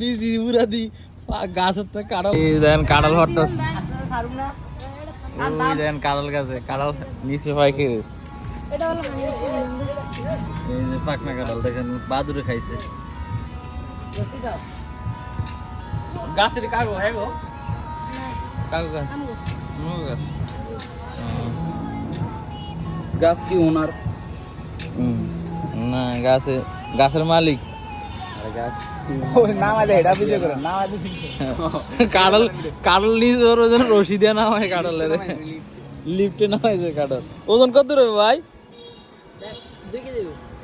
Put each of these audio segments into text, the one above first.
BC পুরা দি গাছের তো কাঁড়াল। এই দেন কাঁড়াল হরতাস। ওই দেন কাঁড়াল গাছে কাঁড়াল নিচে পাই খেয়ে রয়েছে। এটা এই যে পাকনা কাঁড়াল দেখেন বাদুরে খাইছে। গাছের কাগো হ্যাঁ গো। কাগো গাছ। গাছ। গাছ কি ওনার? না গাছে গাছের মালিক। কাঁড়াল কাঁড়াল নিজ ওর ওজন রশি দিয়ে না হয় কাঁড়ালের। লিফটে না হয়েছে কাঁড়াল। ওজন কত রবে ভাই?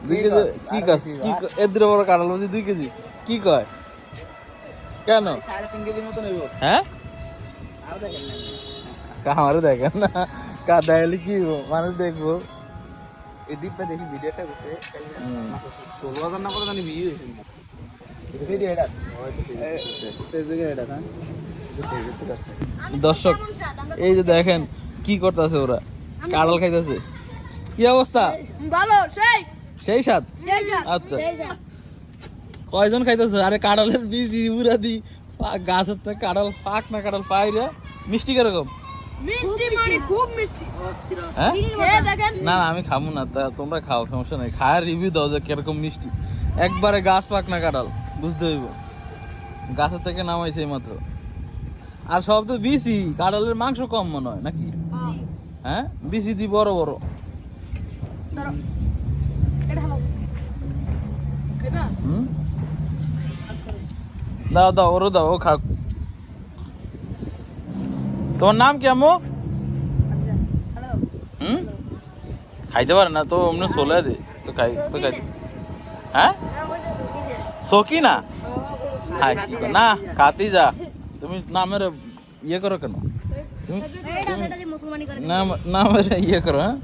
দুই কেজি কি কাজ কি ক- বড় কাঁড়াল বলছি দুই কেজি। কি কয়? কেন? হ্যাঁ? আমারও দেখেন না। কাদা এলে কি মানুষ দেখব। এই দ্বীপটা দেখি ভিডিওটা ষোলো হাজার না কত জানি ভিউ হয়েছে। দর্শক এই যে দেখেন কি করতেছে ওরা? কাঁড়াল খাইতেছে। কি অবস্থা? ভালো সেই। সেই সাত আচ্ছা। কয়জন খাইতেছে? আরে কাঁড়ালের বীজ ইউরা দি। গাছের থেকে কাঁড়াল পাক না কাঁড়াল পাই রে। মিষ্টি কীরকম? মিষ্টি মানে খুব মিষ্টি। হ্যাঁ? না না আমি খাব না। তা তোমরা খাও সমস্যা নাই। খায় রিভিউ দাও যে কীরকম মিষ্টি। একবারে গাছ পাক না কাঁড়াল বুঝতে হইব। গাছের থেকে নামাইছে মাত্র আর সব তো বিসি কাঁড়ালের মাংস কম মনে হয় নাকি? হ্যাঁ? বিসি দি বড় বড়। দাও দাও ওরও দাও ও খাক। তোমার নাম কি আম্মু? আচ্ছা হুম? খাইতে পারে না তো অমনি চলে আছে তো খাই তো খাই। হ্যাঁ? সকি না না কাতি যা তুমি নামের ইয়ে করো কেন? তুমি না করে নাম নামের ইয়ে করো হ্যাঁ?